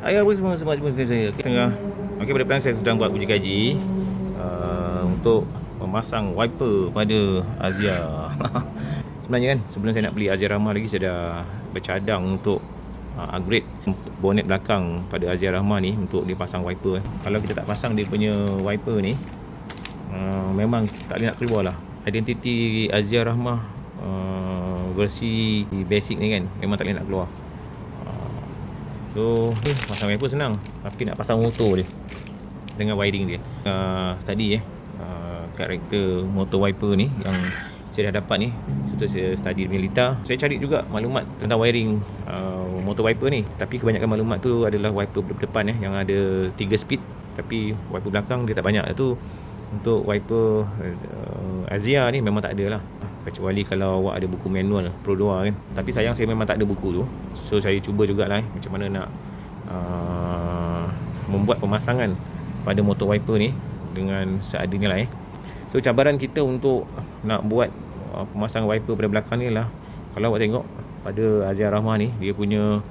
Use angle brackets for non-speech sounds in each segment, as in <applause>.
Hai apa semua semua semua saya okay, tengah okey pada plan saya sedang buat uji kaji uh, untuk memasang wiper pada Azia. <laughs> Sebenarnya kan sebelum saya nak beli Azia Rahma lagi saya dah bercadang untuk uh, upgrade bonet belakang pada Azia Rahma ni untuk dipasang wiper. Eh. Kalau kita tak pasang dia punya wiper ni uh, memang tak boleh nak keluar lah. Identiti Azia Rahma uh, versi basic ni kan memang tak boleh nak keluar. So eh, pasang wiper senang. Tapi nak pasang motor dia. Dengan wiring dia. Uh, Tadi eh uh, Karakter motor wiper ni Yang saya dah dapat ni Setelah saya study milita Saya cari juga maklumat Tentang wiring uh, Motor wiper ni. Tapi kebanyakan maklumat tu Adalah wiper depan eh Yang ada 3 speed. Tapi wiper belakang dia tak banyak Itu untuk wiper uh, Azia ni memang tak ada lah kecuali kalau awak ada buku manual Pro 2 kan. Tapi sayang saya memang tak ada buku tu. So saya cuba jugalah eh, macam mana nak uh, membuat pemasangan pada motor wiper ni dengan seadanya lah eh. So cabaran kita untuk nak buat uh, pemasangan wiper pada belakang ni lah. Kalau awak tengok pada Azia Rahmah ni dia punya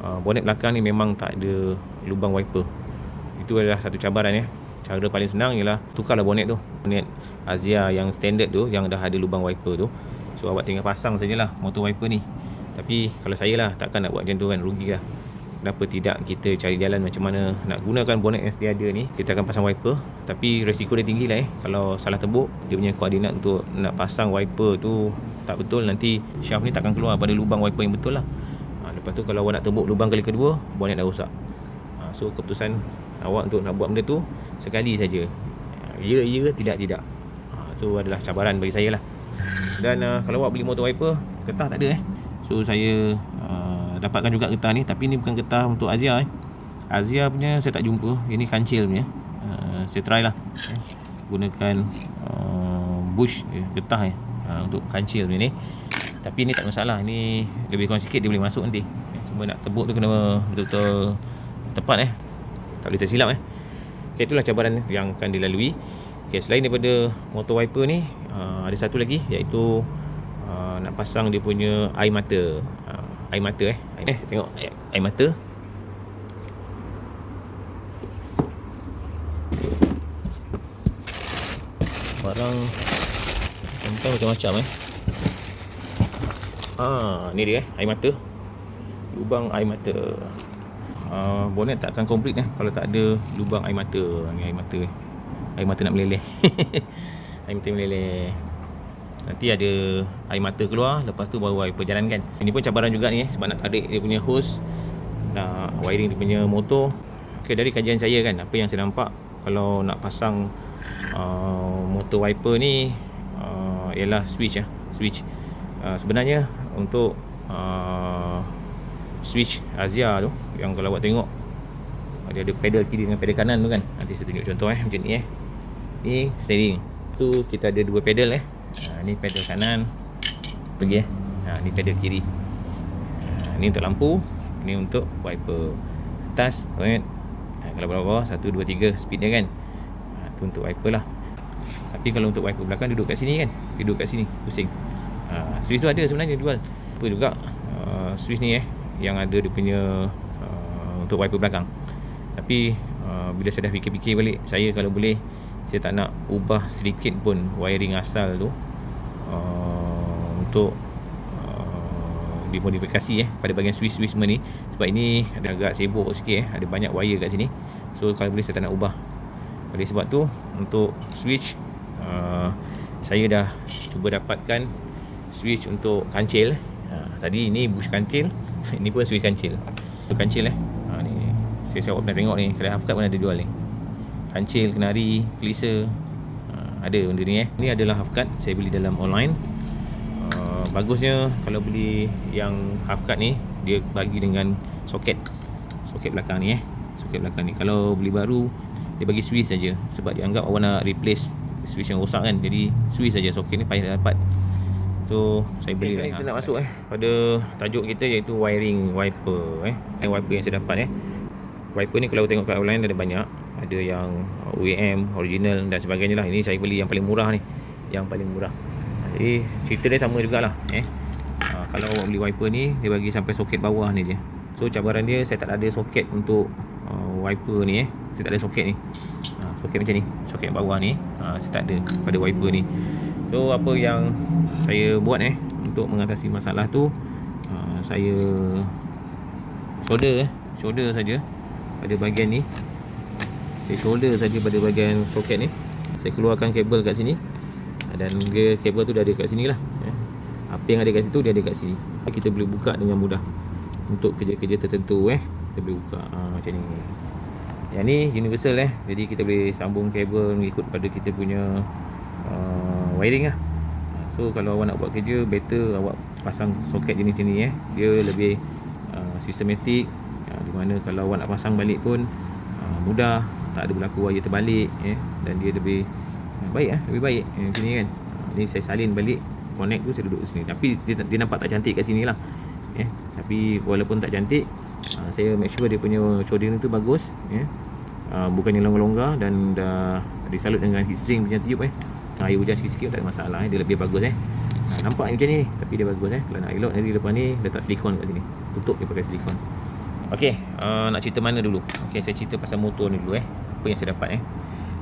uh, bonet belakang ni memang tak ada lubang wiper. Itu adalah satu cabaran ya Cara paling senang ialah tukarlah bonet tu. Bonet Azia yang standard tu yang dah ada lubang wiper tu. So awak tinggal pasang sajalah motor wiper ni. Tapi kalau saya lah takkan nak buat macam tu kan rugi lah. Kenapa tidak kita cari jalan macam mana nak gunakan bonet yang sedia ada ni Kita akan pasang wiper Tapi resiko dia tinggi lah eh Kalau salah tebuk Dia punya koordinat untuk nak pasang wiper tu Tak betul nanti shaft ni takkan keluar pada lubang wiper yang betul lah ha, Lepas tu kalau awak nak tebuk lubang kali kedua Bonet dah rosak ha, So keputusan awak untuk nak buat benda tu sekali saja. Ya ya tidak tidak. Ha tu adalah cabaran bagi saya lah. Dan uh, kalau awak beli motor wiper, getah tak ada eh. So saya uh, dapatkan juga getah ni tapi ni bukan getah untuk Azia eh. Azia punya saya tak jumpa. Ini kancil punya. Uh, saya try lah. Eh. Gunakan uh, bush eh, getah eh. Uh, untuk kancil ni ni. Tapi ni tak masalah. Ni lebih kurang sikit dia boleh masuk nanti. Cuma nak tebuk tu kena betul-betul tepat eh tak boleh tersilap eh okay, itulah cabaran yang akan dilalui. Okay, selain daripada motor wiper ni uh, ada satu lagi iaitu uh, nak pasang dia punya air mata. Uh, air mata eh. Eh saya tengok. air, air mata. Barang entah macam-macam eh. Ah, ni dia eh, air mata. Lubang air mata uh, bonnet tak akan complete eh. Kalau tak ada lubang air mata. Ni air mata air mata nak meleleh. <laughs> Air mata meleleh. Nanti ada air mata keluar lepas tu baru air perjalanan kan? Ini pun cabaran juga ni eh sebab nak tarik dia punya hose nak wiring dia punya motor. Okay, dari kajian saya kan apa yang saya nampak kalau nak pasang uh, motor wiper ni uh, ialah switch ya switch. Uh, sebenarnya untuk uh, switch Azia tu yang kalau awak tengok dia ada pedal kiri dengan pedal kanan tu kan. Nanti saya tunjuk contoh eh macam ni eh. Ni steering. Tu kita ada dua pedal eh. Ha, ni pedal kanan. Pergi eh. Ha, ni pedal kiri. Ha, ni untuk lampu. Ni untuk wiper atas right? ha, kalau bawah-bawah 1, 2, 3 speed dia kan. Ha, tu untuk wiper lah. Tapi kalau untuk wiper belakang duduk kat sini kan. Duduk kat sini pusing. Ha, switch tu ada sebenarnya jual. Apa juga uh, switch ni eh yang ada dia punya untuk wiper belakang. Tapi uh, bila saya dah fikir-fikir balik saya kalau boleh saya tak nak ubah sedikit pun wiring asal tu uh, untuk uh, dimodifikasi eh pada bahagian switch-switch semua ni. Sebab ini ada agak sibuk sikit eh ada banyak wire kat sini. So kalau boleh saya tak nak ubah. Oleh sebab tu untuk switch uh, saya dah cuba dapatkan switch untuk kancil. Uh, tadi ini bush kancil <laughs> ini pun switch kancil. Tu kancil eh saya siap pernah tengok ni. Kedai half cut pun ada jual ni. Kancil kenari klisa ha, ada benda ni eh. Ni adalah half cut saya beli dalam online. Uh, bagusnya kalau beli yang half cut ni dia bagi dengan soket. Soket belakang ni eh. Soket belakang ni. Kalau beli baru dia bagi switch saja. Sebab dia anggap awak nak replace switch yang rosak kan. Jadi switch saja soket ni payah dapat. So saya beli okay, Kita nak masuk eh. Pada tajuk kita iaitu wiring wiper eh. Wiper yang saya dapat eh. Wiper ni kalau tengok kat online ada banyak. Ada yang OEM, original dan sebagainya lah. Ini saya beli yang paling murah ni. Yang paling murah. Jadi cerita dia sama jugalah eh. Ha, kalau awak beli wiper ni dia bagi sampai soket bawah ni je. So cabaran dia saya tak ada soket untuk uh, wiper ni eh. Saya tak ada soket ni. Uh, soket macam ni, soket bawah ni. Uh, saya tak ada pada wiper ni. So apa yang saya buat eh untuk mengatasi masalah tu uh, saya solder eh, solder saja pada bahagian ni. Saya solder saja pada bahagian soket ni. Saya keluarkan kabel kat sini. Dan kabel tu dah ada kat sini lah eh. apa yang ada kat situ dia ada kat sini. Kita boleh buka dengan mudah. Untuk kerja-kerja tertentu eh. Kita boleh buka ha, macam ni. Yang ni universal eh. Jadi kita boleh sambung kabel mengikut pada kita punya uh, wiring lah. So kalau awak nak buat kerja better awak pasang soket jenis ni eh. Dia lebih uh, sistematik di mana kalau awak nak pasang balik pun uh, mudah. Tak ada berlaku wire terbalik eh dan dia lebih baik ah lebih baik eh, macam ni kan. Ni saya salin balik connect tu saya duduk sini. Tapi dia, dia nampak tak cantik kat sini lah eh tapi walaupun tak cantik uh, saya make sure dia punya soldering tu bagus eh uh, bukannya longgar-longgar dan dah disalut dengan heat string punya tube eh. Air hujan sikit-sikit tak ada masalah eh. Dia lebih bagus eh. Uh, nampak macam ni tapi dia bagus eh. Kalau nak elok nanti depan ni letak silikon kat sini. Tutup dia pakai silikon Okey, uh, nak cerita mana dulu? Okey, saya cerita pasal motor ni dulu eh. Apa yang saya dapat eh.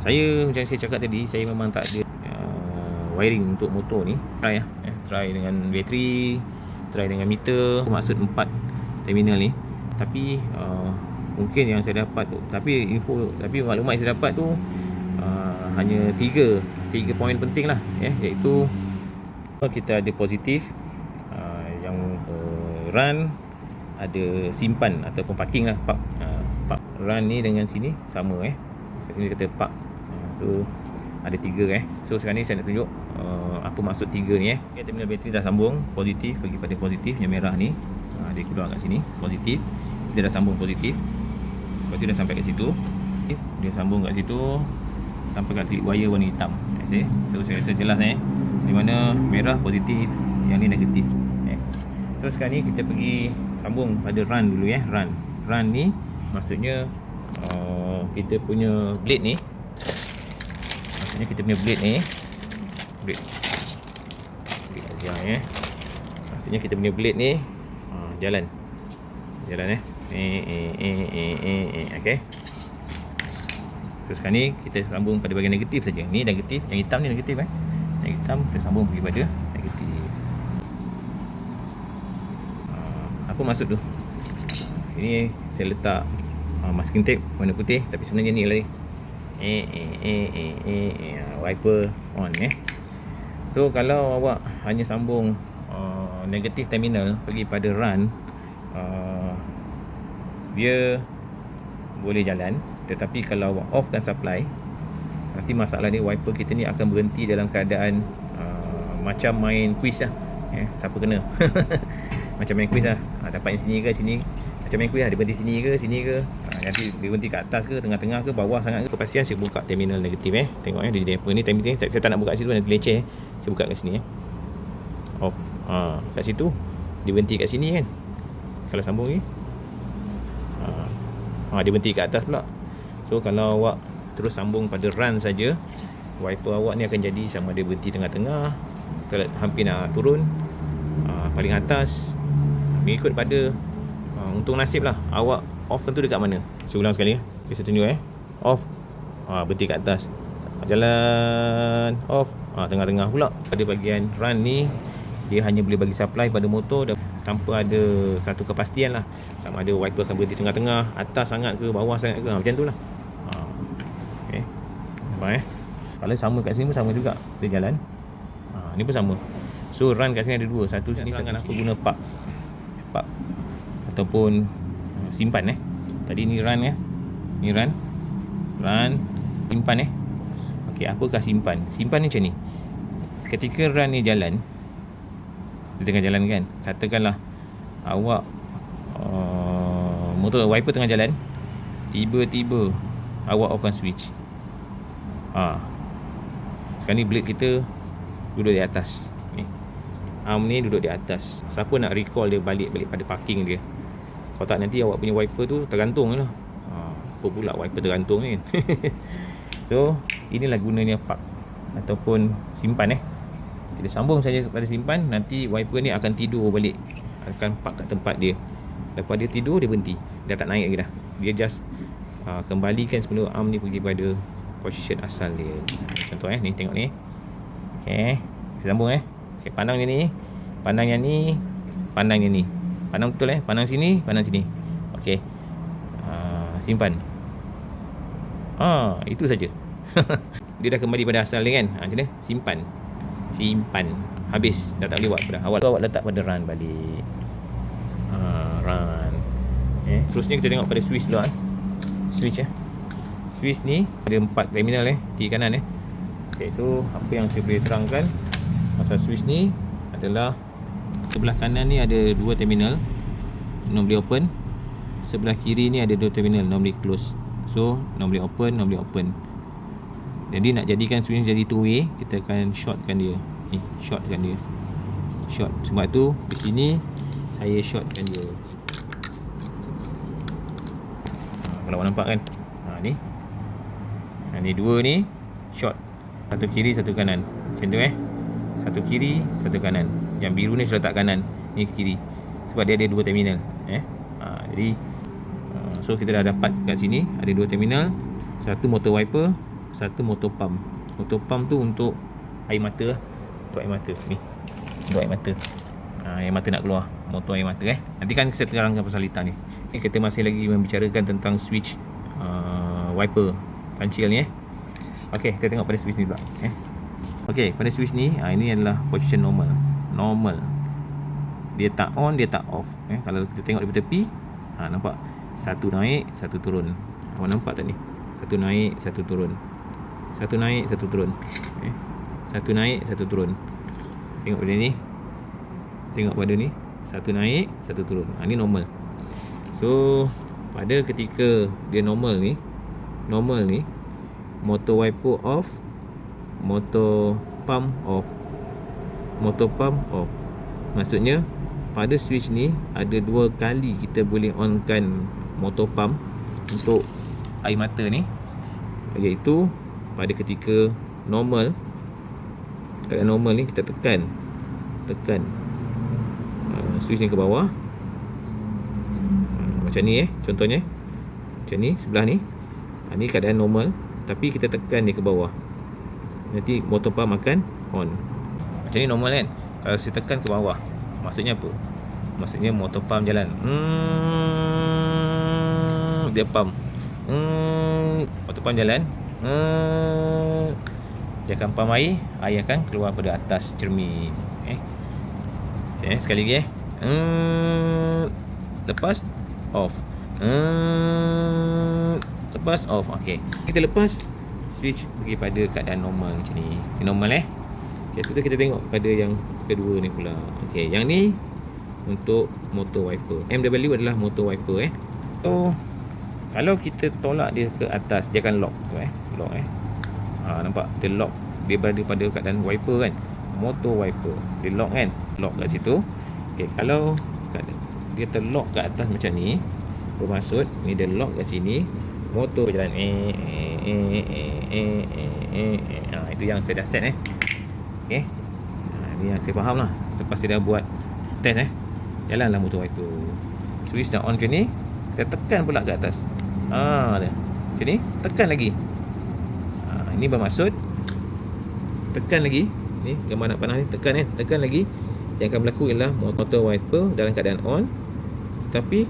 Saya macam saya cakap tadi saya memang tak ada uh, wiring untuk motor ni. Try lah eh, try dengan bateri try dengan meter maksud empat terminal ni. Tapi uh, mungkin yang saya dapat tu tapi info tapi maklumat yang saya dapat tu uh, hanya tiga tiga poin penting lah eh, iaitu kita ada positif uh, yang uh, run ada simpan ataupun parking lah park, uh, park run ni dengan sini sama eh kat sini kata park So ada tiga eh. So sekarang ni saya nak tunjuk uh, apa maksud tiga ni eh. Okay, terminal bateri dah sambung positif bagi pada positif yang merah ni. Uh, dia keluar kat sini positif. Dia dah sambung positif. Lepas tu dah sampai kat situ. Dia sambung kat situ sampai kat titik wire warna hitam. Okay. So saya rasa jelas eh. Di mana merah positif, yang ni negatif. Eh. So sekarang ni kita pergi sambung pada run dulu ya, run. Run ni maksudnya uh, kita punya blade ni Maksudnya kita punya blade ni Blade Blade ajar eh Maksudnya kita punya blade ni ha, Jalan Jalan eh Eh eh eh eh eh eh Okay sekarang ni kita sambung pada bahagian negatif saja. Ni negatif, yang hitam ni negatif eh. Yang hitam kita sambung pergi pada negatif. Apa maksud tu? Ini saya letak uh, masking tape warna putih tapi sebenarnya ni lagi eh eh eh eh eh, eh wiper on eh. So kalau awak hanya sambung uh, negatif terminal pergi pada run uh, dia boleh jalan. Tetapi kalau awak offkan supply nanti masalah ni wiper kita ni akan berhenti dalam keadaan uh, macam main quiz lah eh, siapa kena <laughs> macam main quiz lah. Uh, dapat yang sini ke sini. Macam main kuih lah, dia berhenti sini ke sini ke. Ha, nanti dia berhenti kat atas ke tengah-tengah ke bawah sangat ke. Kepastian saya buka terminal negatif eh. Tengok eh dia jadi apa ni terminal saya, saya tak nak buka situ nanti leceh eh. saya buka kat sini eh. Off ha, kat situ. Dia berhenti kat sini kan. Kalau sambung ni. Ha, ha, dia berhenti kat atas pula. So kalau awak terus sambung pada run saja wiper awak ni akan jadi sama dia berhenti tengah-tengah. Kalau hampir nak turun ha, paling atas mengikut pada Ha, untung nasib lah Awak off kan tu dekat mana. Saya ulang sekali okay, Saya tunjuk eh. Off. Ha, Berhenti kat atas. Jalan. Off. Ha, Tengah-tengah pula. Pada bahagian run ni Dia hanya boleh bagi supply pada motor dan Tanpa ada satu kepastian lah. Sama ada wiper akan berhenti tengah-tengah Atas sangat ke Bawah sangat ke ha, Macam tu lah. Ha. Okay Nampak eh? Kalau sama kat sini pun sama juga Dia jalan. Ha, Ni pun sama. So run kat sini ada dua. Satu sini Sangat aku guna Park ataupun uh, simpan eh. Tadi ni run ya. Ni run. Run simpan eh. Okey, apa kah simpan? Simpan ni macam ni. Ketika run ni jalan dia tengah jalan kan. Katakanlah awak uh, motor wiper tengah jalan tiba-tiba awak offkan switch. Ha. Sekarang ni blade kita duduk di atas. Ni. Arm ni duduk di atas. Siapa nak recall dia balik balik pada parking dia? Kalau tak nanti awak punya wiper tu tergantung lah ha, Apa pula wiper tergantung ni <laughs> So inilah gunanya park Ataupun simpan eh Kita sambung saja kepada simpan Nanti wiper ni akan tidur balik Akan park kat tempat dia Lepas dia tidur dia berhenti. Dah tak naik lagi dah. Dia just uh, kembalikan semula arm ni pergi pada position asal dia. Contoh eh ni tengok ni. Okey. Kita sambung eh. Okey, pandang dia ni. Pandang yang ni. Pandang yang ni. Pandang betul eh. Pandang sini, pandang sini. Okey. Uh, simpan. Ah, itu saja. <laughs> dia dah kembali pada asal dia kan. Ha, macam ni. Simpan. Simpan. Habis. Dah tak boleh buat pada awal. Awak letak pada run balik. Ha, run. Eh, seterusnya kita tengok pada switch dulu eh. Switch eh. Switch ni ada empat terminal eh. Kiri kanan eh. Okay, so apa yang saya boleh terangkan pasal switch ni adalah sebelah kanan ni ada dua terminal. Normally open. Sebelah kiri ni ada dua terminal. Normally close. So, normally open, normally open. Jadi nak jadikan switch jadi two way, kita akan shortkan dia. Ni, shortkan dia. Short. Sebab tu di sini saya shortkan dia. Ha, kalau awak nampak kan? Ha ni. Ha ni dua ni short. Satu kiri, satu kanan. Macam tu eh. Satu kiri, satu kanan. Yang biru ni saya letak kanan, ni kiri. Sebab dia ada dua terminal, eh. Ha, jadi uh, so kita dah dapat kat sini ada dua terminal. Satu motor wiper, satu motor pump. Motor pump tu untuk air mata Untuk air mata ni. Untuk air mata. Ha, air mata nak keluar. Motor air mata eh. Nanti kan saya terangkan pasal litar ni. Kita masih lagi membicarakan tentang switch uh, wiper kancil ni eh. Okey, kita tengok pada switch ni pula eh. Okey, pada switch ni ha, ini adalah position normal. Normal. Dia tak on, dia tak off eh. Kalau kita tengok di tepi, ha, nampak satu naik, satu turun. Awak nampak tak ni? Satu naik, satu turun. Satu naik, satu turun. Eh. Satu naik, satu turun. Tengok pada ni. Tengok pada ni. Satu naik, satu turun. Ha, ni normal. So, pada ketika dia normal ni, normal ni, motor wiper off, motor pump off. Motor pump off. Maksudnya, pada switch ni, ada dua kali kita boleh onkan motor pump untuk air mata ni. Iaitu pada ketika normal keadaan normal ni kita tekan. Tekan. Uh, switch ni ke bawah. Uh, macam ni eh contohnya. Macam ni sebelah ni. Uh, ni keadaan normal tapi kita tekan ni ke bawah. Nanti motor pump akan on macam ni normal kan? Kalau saya tekan ke bawah maksudnya apa? Maksudnya motor pump jalan. Hmm, dia pump. Hmm, motor pump jalan. Hmm, dia akan pump air air akan keluar pada atas cermin. Eh? Okay, sekali lagi eh. Hmm, lepas off. Hmm, lepas off. Okey. Kita lepas switch pergi pada keadaan normal macam ni. Normal eh Okay, tu kita tengok pada yang kedua ni pula. Okey, yang ni untuk motor wiper. MW adalah motor wiper eh. So kalau kita tolak dia ke atas dia akan lock eh. Lock eh. Ha nampak dia lock. Dia berada pada keadaan wiper kan. Motor wiper. Dia lock kan. Lock kat situ. Okey, kalau dia terlock kat atas macam ni bermaksud ni dia lock kat sini motor berjalan eh eh eh eh eh eh, eh. Ha, itu yang saya dah set eh Okay ha, Ni yang saya faham lah. Selepas saya dah buat Test eh Jalanlah motor wiper Switch dah on ke ni Kita tekan pula ke atas. Haa dia Macam ni Tekan lagi. Ha, Ini bermaksud Tekan lagi. Ni gambar nak panah ni Tekan eh. Tekan lagi. Yang akan berlaku ialah Motor wiper Dalam keadaan on. Tapi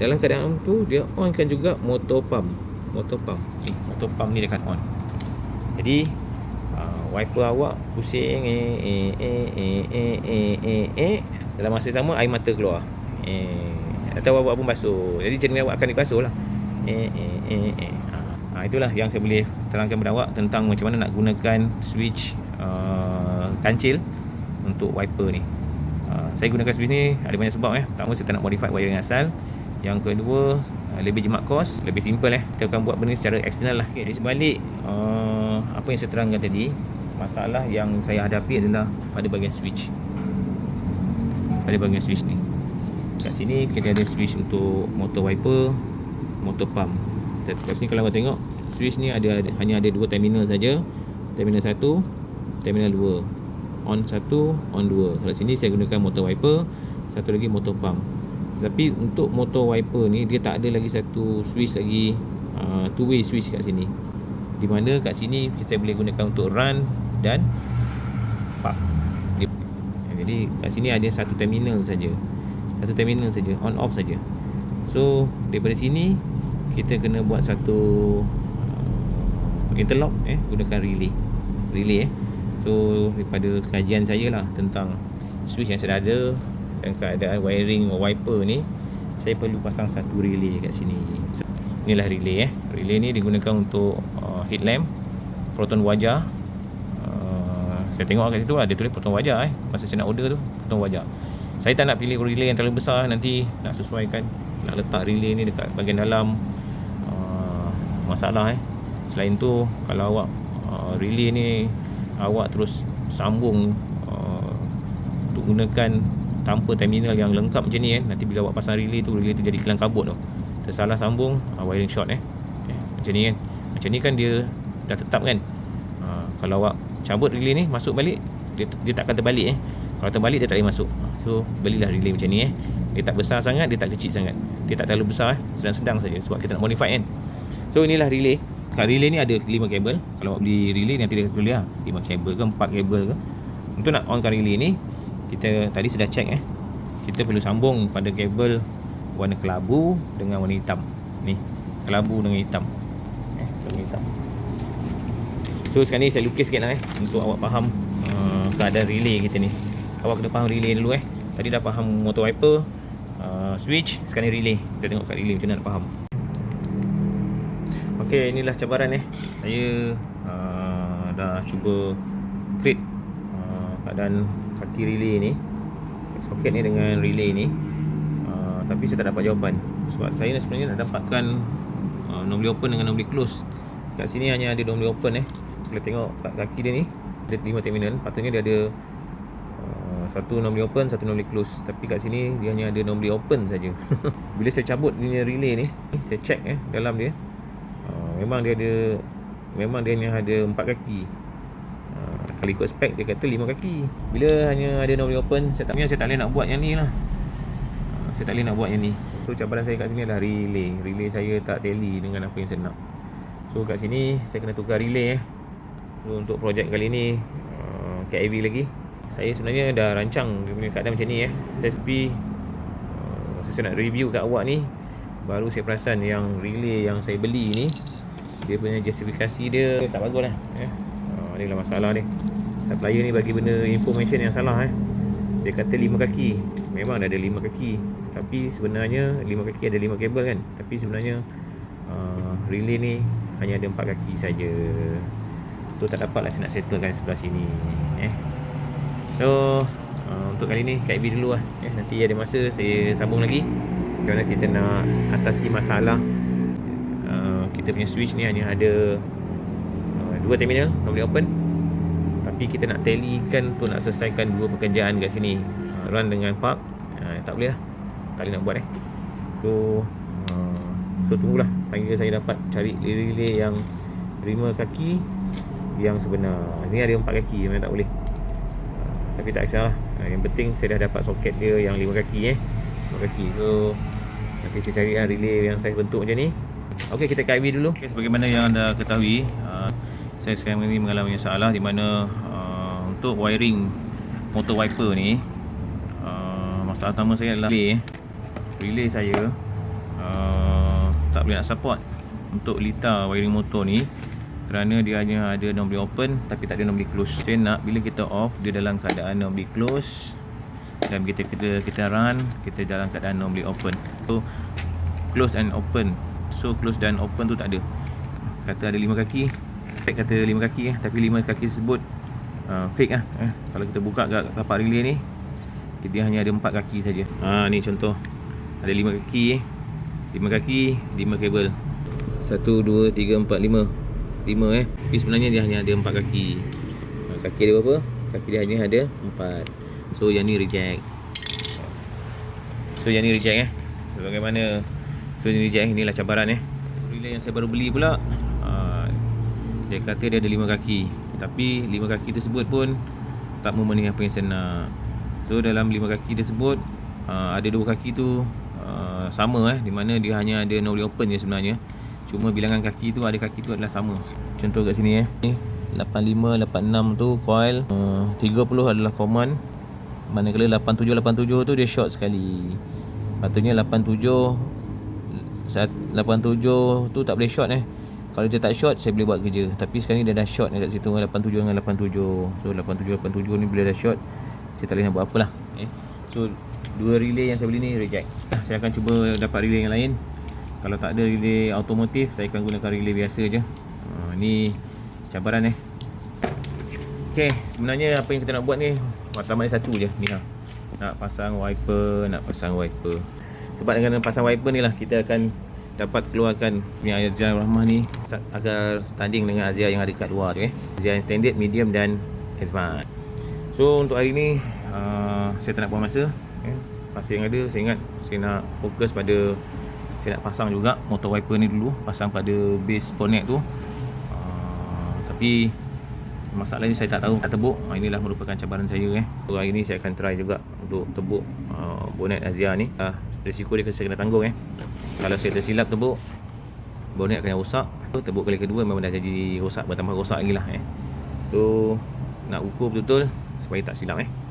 Dalam keadaan on tu Dia on kan juga Motor pump. Motor pump. Ni, Motor pump ni dia akan on. Jadi wiper awak pusing eh eh eh eh eh eh eh, eh. dalam masa sama air mata keluar. Eh atau awak pun basuh. Jadi cermin awak akan dibasuh lah. Eh eh eh eh. Ha, itulah yang saya boleh terangkan kepada awak tentang macam mana nak gunakan switch uh, kancil untuk wiper ni. Uh, saya gunakan switch ni ada banyak sebab eh. Pertama saya tak nak modify wiring asal. Yang kedua lebih jimat kos. Lebih simple eh. Kita akan buat benda secara eksternal lah. Okay, di sebalik uh, apa yang saya terangkan tadi masalah yang saya hadapi adalah pada bahagian switch. Pada bahagian switch ni. Kat sini kita ada switch untuk motor wiper motor pump. Kat sini kalau awak tengok switch ni ada, ada hanya ada dua terminal saja. Terminal 1 terminal 2 on 1 on 2 kalau sini saya gunakan motor wiper satu lagi motor pump. Tapi untuk motor wiper ni dia tak ada lagi satu switch lagi uh, two way switch kat sini di mana kat sini kita boleh gunakan untuk run dan park. Jadi kat sini ada satu terminal saja. Satu terminal saja on off saja. So daripada sini kita kena buat satu uh, interlock eh gunakan relay. Relay eh. So daripada kajian saya lah tentang switch yang saya ada dan keadaan wiring wiper ni saya perlu pasang satu relay kat sini. So, inilah relay eh. Relay ni digunakan untuk headlamp proton wajah. Uh, saya tengok kat situ ada tulis proton wajah eh. Masa saya nak order tu proton wajah. Saya tak nak pilih relay yang terlalu besar nanti nak sesuaikan nak letak relay ni dekat bahagian dalam. Uh, masalah eh. Selain tu kalau awak uh, relay ni awak terus sambung uh, untuk gunakan tanpa terminal yang lengkap macam ni eh. Nanti bila awak pasang relay tu relay tu jadi kelang kabut tu. Tersalah sambung uh, wiring short eh. Okay. macam ni kan macam ni kan dia dah tetap kan? Uh, kalau awak cabut relay ni masuk balik dia, dia tak akan terbalik eh. Kalau terbalik dia tak boleh masuk. So belilah relay macam ni eh. Dia tak besar sangat Dia tak kecil sangat. Dia tak terlalu besar eh. Sedang-sedang saja Sebab kita nak modify kan? So inilah relay. Kat relay ni ada 5 kabel. Kalau awak beli relay Nanti dia tulis lah 5 kabel ke 4 kabel ke. Untuk nak onkan relay ni Kita tadi sudah check eh. Kita perlu sambung pada kabel Warna kelabu Dengan warna hitam. Ni Kelabu dengan hitam Hitam So sekarang ni saya lukis sikit lah eh Untuk awak faham uh, Keadaan relay kita ni. Awak kena faham relay dulu eh. Tadi dah faham motor wiper uh, Switch Sekarang ni relay. Kita tengok kat relay macam mana nak faham. Ok inilah cabaran eh. Saya uh, Dah cuba Create uh, Keadaan Kaki relay ni Soket ni dengan relay ni. Uh, Tapi saya tak dapat jawapan. Sebab saya sebenarnya nak dapatkan uh, Normally open dengan normally close Kat sini hanya ada normally open eh. Kita tengok kat kaki dia ni. Ada 5 terminal. Patutnya dia ada satu normally open satu normally close. Tapi kat sini dia hanya ada normally open saja. <laughs> Bila saya cabut ni relay ni saya check eh dalam dia uh, memang dia ada memang dia hanya ada empat kaki. Uh, kalau ikut spek dia kata lima kaki. Bila hanya ada normally open saya tak saya tak boleh nak buat yang ni lah. Uh, saya tak boleh nak buat yang ni. So cabaran saya kat sini adalah relay. Relay saya tak tally dengan apa yang saya nak so kat sini saya kena tukar relay eh. So, untuk projek kali ni uh, KAV lagi. Saya sebenarnya dah rancang dia punya keadaan macam ni eh. Tapi uh, saya nak review kat awak ni baru saya perasan yang relay yang saya beli ni dia punya justifikasi dia tak bagus lah eh. uh, ni lah masalah ni supplier ni bagi benda information yang salah eh. Dia kata lima kaki. Memang dah ada lima kaki. Tapi sebenarnya lima kaki ada lima kabel kan. Tapi sebenarnya uh, relay ni hanya ada empat kaki saja. So tak dapat lah saya nak settlekan sebelah sini eh. So uh, Untuk kali ni KIB dulu lah eh, Nanti ada masa saya sambung lagi. Kerana kita nak atasi masalah uh, Kita punya switch ni hanya ada uh, Dua terminal Normally open. Tapi kita nak tally kan Untuk nak selesaikan dua pekerjaan kat sini. Uh, Run dengan park uh, Tak boleh lah. Tak boleh nak buat eh. So So tunggulah. Sehingga saya dapat cari relay yang Lima kaki Yang sebenar. Ini ada empat kaki Memang tak boleh. Tapi tak kisahlah. Uh, Yang penting saya dah dapat soket dia yang 5 kaki eh. 5 kaki. So Nanti saya cari lah relay yang saya bentuk macam ni. Ok kita KIV dulu. Okay, Sebagaimana yang anda ketahui uh, Saya sekarang ini mengalami masalah Di mana uh, Untuk wiring Motor wiper ni uh, Masalah utama saya adalah Relay Relay saya uh, Tak boleh nak support Untuk litar wiring motor ni kerana dia hanya ada normally open tapi tak ada normally close. Saya nak bila kita off dia dalam keadaan normally close dan kita kita kita run kita dalam keadaan normally open. So close and open. So close dan open tu tak ada. Kata ada lima kaki spek kata lima kaki eh. Tapi lima kaki tersebut uh, fake lah eh. kalau kita buka kat tapak relay ni dia hanya ada empat kaki saja. ha ni contoh. Ada lima kaki eh lima kaki lima kabel. Satu dua tiga empat lima. Lima eh. Tapi sebenarnya dia hanya ada empat kaki. Kaki dia berapa? Kaki dia hanya ada empat. So yang ni reject. So yang ni reject eh. So, Bagaimana? So yang ni reject inilah cabaran eh. Relay yang saya baru beli pula uh, Dia kata dia ada lima kaki. Tapi lima kaki tersebut pun Tak memenuhi apa yang saya nak. So dalam lima kaki tersebut uh, Ada dua kaki tu sama eh di mana dia hanya ada no open je sebenarnya. Cuma bilangan kaki tu ada kaki tu adalah sama. Contoh kat sini eh. Ni 85 86 tu coil uh, 30 adalah common. Manakala 87 87 tu dia short sekali. Patutnya 87 sat- 87 tu tak boleh short eh. Kalau dia tak short saya boleh buat kerja. Tapi sekarang ni dia dah short dekat situ 87 dengan 87 so 87 87 ni bila dah short saya tak boleh nak buat apa lah eh. so dua relay yang saya beli ni reject. Saya akan cuba dapat relay yang lain. Kalau tak ada relay automotif saya akan gunakan relay biasa je. Uh, ni cabaran eh. Okay, sebenarnya apa yang kita nak buat ni Matlamat ni satu je ni ha. Nak pasang wiper, nak pasang wiper. Sebab dengan pasang wiper ni lah Kita akan dapat keluarkan punya Azia Rahmah ni Agar standing dengan Azia yang ada kat luar tu eh. Azia yang standard, medium dan advance So untuk hari ni uh, Saya tak nak buang masa eh. Masa yang ada saya ingat. Saya nak fokus pada Saya nak pasang juga motor wiper ni dulu Pasang pada base bonnet tu. Uh, Tapi Masalahnya saya tak tahu tak tebuk. Ha, Inilah merupakan cabaran saya eh. So, Hari ni saya akan try juga Untuk tebuk uh, Bonnet Azia ni. Uh, Risiko dia saya kena tanggung eh. Kalau saya tersilap tebuk Bonnet akan rosak. Tebuk kali kedua memang dah jadi rosak Bertambah rosak lagi lah eh. So Nak ukur betul-betul Supaya tak silap eh